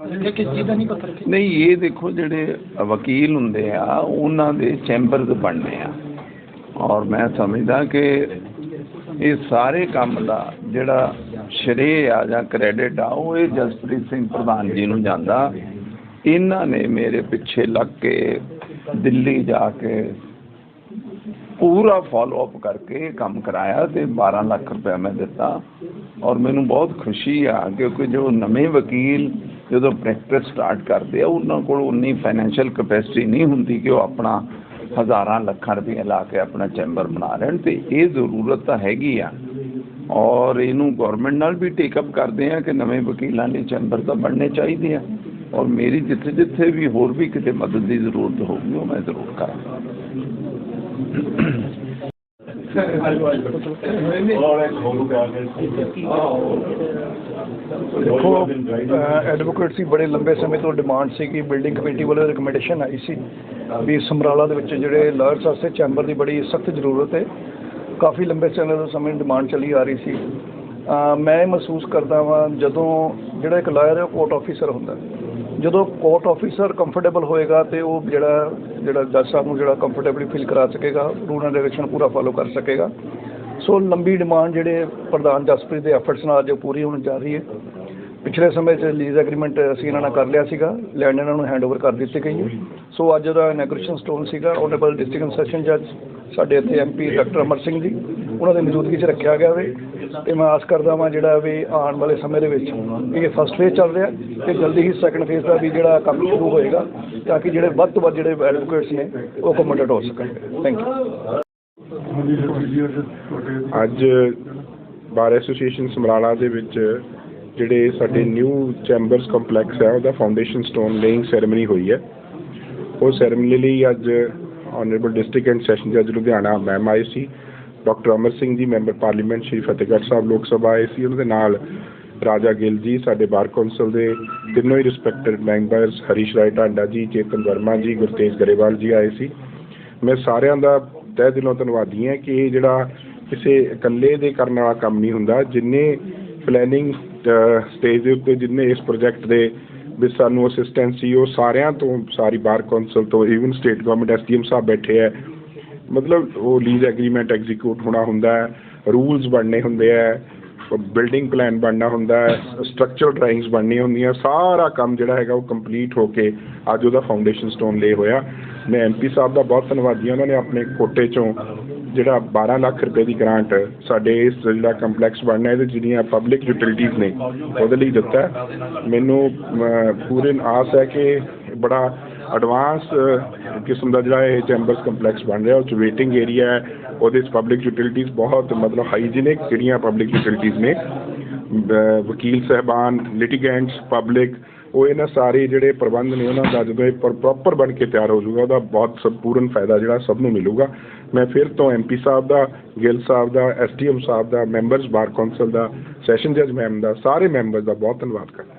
ਨਹੀਂ ਪਤਾ ਇਹ ਦੇਖੋ ਜਿਹੜੇ ਵਕੀਲ ਹੁੰਦੇ ਆ, ਉਹਨਾਂ ਦੇ ਚੈਂਬਰਸ ਬਣਨੇ ਆ। ਔਰ ਮੈਂ ਸਮਝਦਾ ਕਿ ਇਹ ਸਾਰੇ ਕੰਮ ਦਾ ਜਿਹੜਾ ਸ਼੍ਰੇ ਆ ਜਾਂ ਕ੍ਰੈਡਿਟ ਆ, ਉਹ ਇਹ ਜਸਪ੍ਰੀਤ ਸਿੰਘ ਪ੍ਰਧਾਨ ਜੀ ਨੂੰ ਜਾਂਦਾ। ਇਹਨਾਂ ਨੇ ਮੇਰੇ ਪਿੱਛੇ ਲੱਗ ਕੇ ਦਿੱਲੀ ਜਾ ਕੇ ਪੂਰਾ ਫਾਲੋ ਅਪ ਕਰਕੇ ਕੰਮ ਕਰਾਇਆ ਤੇ 12 ਲੱਖ ਰੁਪਏ ਮੈਂ ਦਿੱਤਾ ਔਰ ਮੈਨੂੰ ਬਹੁਤ ਖੁਸ਼ੀ ਆ ਕਿਉਂਕਿ ਜੋ ਨਵੇਂ ਵਕੀਲ ਜਦੋਂ ਪ੍ਰੈਕਟਿਸ ਸਟਾਰਟ ਕਰਦੇ ਆ, ਉਹਨਾਂ ਕੋਲ ਉਨੀ ਫਾਈਨੈਂਸ਼ੀਅਲ ਕਪੈਸਿਟੀ ਨਹੀਂ ਹੁੰਦੀ ਕਿ ਉਹ ਆਪਣਾ ਹਜ਼ਾਰਾਂ ਲੱਖਾਂ ਰੁਪਏ ਲਾ ਕੇ ਆਪਣਾ ਚੈਂਬਰ ਬਣਾ ਲੈਣ ਤੇ ਇਹ ਜ਼ਰੂਰਤ ਤਾਂ ਹੈਗੀ ਆ। ਔਰ ਇਹਨੂੰ ਗਵਰਨਮੈਂਟ ਨਾਲ ਵੀ ਟੇਕ ਅਪ ਕਰਦੇ ਆ ਕਿ ਨਵੇਂ ਵਕੀਲਾਂ ਲਈ ਚੈਂਬਰ ਤਾਂ ਬਣਨੇ ਚਾਹੀਦੇ ਆ। ਔਰ ਮੇਰੀ ਜਿੱਥੇ ਜਿੱਥੇ ਵੀ ਹੋਰ ਵੀ ਕਿਤੇ ਮਦਦ ਦੀ ਜ਼ਰੂਰਤ ਹੋਊਗੀ, ਉਹ ਮੈਂ ਜ਼ਰੂਰ ਕਰਾਂਗਾ। ਦੇਖੋ ਐਡਵੋਕੇਟ ਸੀ, ਬੜੇ ਲੰਬੇ ਸਮੇਂ ਤੋਂ ਡਿਮਾਂਡ ਸੀ ਕਿ ਬਿਲਡਿੰਗ ਕਮੇਟੀ ਵੱਲੋਂ ਰਿਕਮੈਂਡੇਸ਼ਨ ਆਈ ਸੀ ਵੀ ਸਮਰਾਲਾ ਦੇ ਵਿੱਚ ਜਿਹੜੇ ਲਾਇਰਸ ਵਾਸਤੇ ਚੈਂਬਰ ਦੀ ਬੜੀ ਸਖਤ ਜ਼ਰੂਰਤ ਹੈ। ਕਾਫੀ ਲੰਬੇ ਸਮੇਂ ਤੋਂ ਸਮੇਂ ਡਿਮਾਂਡ ਚੱਲੀ ਆ ਰਹੀ ਸੀ। ਅਹ, ਮੈਂ ਮਹਿਸੂਸ ਕਰਦਾ ਵਾਂ ਜਦੋਂ ਜਿਹੜਾ ਇੱਕ ਲਾਇਰ ਹੈ, ਉਹ ਕੋਰਟ ਆਫੀਸਰ ਹੁੰਦਾ ਜਦੋਂ ਕੋਰਟ ਆਫੀਸਰ ਕੰਫਰਟੇਬਲ ਹੋਏਗਾ ਤੇ ਉਹ ਜਿਹੜਾ ਜਿਹੜਾ ਜੱਜ ਸਾਹਿਬ ਨੂੰ ਜਿਹੜਾ ਕੰਫਰਟੇਬਲੀ ਫੀਲ ਕਰਾ ਸਕੇਗਾ ਰੂਲ ਐਂਡ ਰੈਗੂਲੇਸ਼ਨ ਪੂਰਾ ਫਾਲੋ ਕਰ ਸਕੇਗਾ। ਸੋ ਲੰਬੀ ਡਿਮਾਂਡ ਜਿਹੜੇ ਪ੍ਰਧਾਨ ਜਸਪ੍ਰੀਤ ਦੇ ਐਫਰਟਸ ਨਾਲ ਜੋ ਪੂਰੀ ਹੋਣ ਜਾ ਰਹੀ ਹੈ। ਪਿਛਲੇ ਸਮੇਂ 'ਚ ਲੀਜ਼ ਐਗਰੀਮੈਂਟ ਅਸੀਂ ਇਹਨਾਂ ਨਾਲ ਕਰ ਲਿਆ ਸੀਗਾ ਲੈਂਡ ਇਹਨਾਂ ਨੂੰ ਹੈਂਡਓਵਰ ਕਰ ਦਿੱਤੀ ਗਈ ਹੈ। ਸੋ ਅੱਜ ਦਾ ਇਨੈਗ੍ਰੇਸ਼ਨ ਸਟੋਨ ਸੀਗਾ ਆਨਰੇਬਲ ਡਿਸਟ੍ਰਿਕਟ ਸੈਸ਼ਨ ਜੱਜ ਸਾਡੇ ਇੱਥੇ ਐਮਪੀ ਡਾਕਟਰ ਅਮਰ ਸਿੰਘ ਜੀ ਉਹਨਾਂ ਦੀ ਮੌਜੂਦਗੀ 'ਚ ਰੱਖਿਆ ਗਿਆ ਵੇ। ਤੇ ਮੈਂ ਆਸ ਕਰਦਾ ਵਾਂ ਜਿਹੜਾ ਵੀ ਆਉਣ ਵਾਲੇ ਸਮੇਂ ਦੇ ਵਿੱਚ ਇਹ ਫਸਟ ਫੇਜ਼ ਚੱਲ ਰਿਹਾ ਤੇ ਜਲਦੀ ਹੀ ਸੈਕੰਡ ਫੇਜ਼ ਦਾ ਵੀ ਜਿਹੜਾ ਕੰਮ ਸ਼ੁਰੂ ਹੋਏਗਾ ਤਾਂ ਕਿ ਜਿਹੜੇ ਵੱਧ ਤੋਂ ਵੱਧ ਜਿਹੜੇ ਐਡਵੋਕੇਟਸ ਨੇ ਉਹ ਅਕੋਮੋਡੇਟ ਹੋ ਸਕਣ। ਥੈਂਕ ਯੂ ਅੱਜ ਬਾਰ ਐਸੋਸੀਏਸ਼ਨ ਸਮਰਾਲਾ ਦੇ ਵਿੱਚ ਜਿਹੜੇ ਸਾਡੇ ਨਿਊ ਚੈਂਬਰਸ ਕੰਪਲੈਕਸ ਹੈ ਉਹਦਾ ਫਾਊਂਡੇਸ਼ਨ ਸਟੋਨ ਲੇਇੰਗ ਸੈਰੇਮਨੀ ਹੋਈ ਹੈ। ਉਹ ਸੈਰੇਮਨੀ ਲਈ ਅੱਜ ਆਨਰੇਬਲ ਡਿਸਟ੍ਰਿਕਟ ਐਂਡ ਸੈਸ਼ਨ ਜੱਜ ਲੁਧਿਆਣਾ ਮੈਮ ਆਏ ਸੀ। Doctor Amar Singh ji member parliament Shri Fatehgarh Sahib Lok Sabha ਆਏ ਸੀ। ਉਹਨਾਂ ਦੇ ਨਾਲ ਰਾਜਾ ਗਿੱਲ ਜੀ, ਸਾਡੇ ਬਾਰ ਕੌਂਸਲ ਦੇ ਤਿੰਨੋਂ ਹੀ ਰਿਸਪੈਕਟਡ ਮੈਂਬਰਸ ਹਰੀਸ਼ ਰਾਏ ਟਾਂਡਾ ਜੀ, ਚੇਤਨ ਵਰਮਾ ਜੀ, ਗੁਰਤੇਜ ਗਰੇਵਾਲ ਜੀ ਆਏ ਸੀ। ਮੈਂ ਸਾਰਿਆਂ ਦਾ ਤਹਿ ਦਿਲੋਂ ਧੰਨਵਾਦੀ ਹਾਂ ਕਿ ਇਹ ਜਿਹੜਾ ਕਿਸੇ ਇਕੱਲੇ ਦੇ ਕਰਨ ਵਾਲਾ ਕੰਮ ਨਹੀਂ ਹੁੰਦਾ। ਜਿੰਨੇ ਪਲੈਨਿੰਗ ਸਟੇਜ ਦੇ ਉੱਤੇ, ਜਿੰਨੇ ਇਸ ਪ੍ਰੋਜੈਕਟ ਦੇ ਵੀ ਸਾਨੂੰ ਅਸਿਸਟੈਂਸ ਸੀ, ਉਹ ਸਾਰਿਆਂ ਤੋਂ, ਸਾਰੀ ਬਾਰ ਕੌਂਸਲ ਤੋਂ even state government SDM sahib ਬੈਠੇ ਹੈ ਮਤਲਬ ਉਹ ਲੀਜ਼ ਐਗਰੀਮੈਂਟ ਐਗਜ਼ੀਕਿਊਟ ਹੋਣਾ ਹੁੰਦਾ ਹੈ ਰੂਲਸ ਬਣਨੇ ਹੁੰਦੇ ਹੈ ਬਿਲਡਿੰਗ ਪਲਾਨ ਬਣਨਾ ਹੁੰਦਾ ਹੈ ਸਟਰਕਚਰਲ ਡਰਾਇੰਗਸ ਬਣਨੀਆਂ ਹੁੰਦੀਆਂ, ਸਾਰਾ ਕੰਮ ਜਿਹੜਾ ਹੈਗਾ ਉਹ ਕੰਪਲੀਟ ਹੋ ਕੇ ਅੱਜ ਉਹਦਾ ਫਾਊਂਡੇਸ਼ਨ ਸਟੋਨ ਲੇ ਹੋਇਆ। ਮੈਂ ਐਮਪੀ ਸਾਹਿਬ ਦਾ ਬਹੁਤ ਧੰਨਵਾਦੀ ਹਾਂ, ਉਹਨਾਂ ਨੇ ਆਪਣੇ ਕੋਟੇ ਚੋਂ ਜਿਹੜਾ 12 ਲੱਖ ਰੁਪਏ ਦੀ ਗ੍ਰਾਂਟ ਸਾਡੇ ਇਸ ਜਿਹੜਾ ਕੰਪਲੈਕਸ ਬਣਨਾ ਇਹਦੇ 'ਚ ਜਿਹੜੀਆਂ ਪਬਲਿਕ ਯੂਟਿਲਿਟੀਜ਼ ਨੇ ਉਹਦੇ ਲਈ ਦਿੱਤਾ ਮੈਨੂੰ ਅਮ, ਪੂਰੇ ਆਸ ਹੈ ਕਿ ਬੜਾ ਐਡਵਾਂਸ ਕਿਸਮ ਦਾ ਜਿਹੜਾ ਇਹ ਚੈਂਬਰਸ ਕੰਪਲੈਕਸ ਬਣ ਰਿਹਾ ਉਹ 'ਚ ਵੇਟਿੰਗ ਏਰੀਆ ਹੈ। ਉਹਦੇ 'ਚ ਪਬਲਿਕ ਯੂਟਿਲਿਟੀਜ਼ ਬਹੁਤ ਮਤਲਬ ਹਾਈਜੀਨਿਕ ਜਿਹੜੀਆਂ ਪਬਲਿਕ ਯੂਟਿਲਿਟੀਜ਼ ਨੇ ਵਕੀਲ ਸਹਿਬਾਨ ਲਿਟੀਗੈਂਟਸ ਪਬਲਿਕ ਉਹ ਇਹਨਾਂ ਸਾਰੇ ਜਿਹੜੇ ਪ੍ਰਬੰਧ ਨੇ ਉਹਨਾਂ ਦਾ ਜਦੋਂ ਇਹ ਪ੍ਰੋਪਰ ਬਣ ਕੇ ਤਿਆਰ ਹੋ ਜਾਊਗਾ, ਉਹਦਾ ਬਹੁਤ ਸੰਪੂਰਨ ਫਾਇਦਾ ਜਿਹੜਾ ਸਭ ਨੂੰ ਮਿਲੂਗਾ। ਮੈਂ ਫਿਰ ਤੋਂ ਐਮਪੀ ਸਾਹਿਬ ਦਾ, ਗਿੱਲ ਸਾਹਿਬ ਦਾ ਐਸਡੀਐਮ ਸਾਹਿਬ ਦਾ ਮੈਂਬਰਸ ਬਾਰ ਕੌਂਸਲ ਦਾ ਸੈਸ਼ਨ ਜੱਜ ਮੈਮ ਦਾ, ਸਾਰੇ ਮੈਂਬਰਸ ਦਾ ਬਹੁਤ ਧੰਨਵਾਦ ਕਰਦਾ।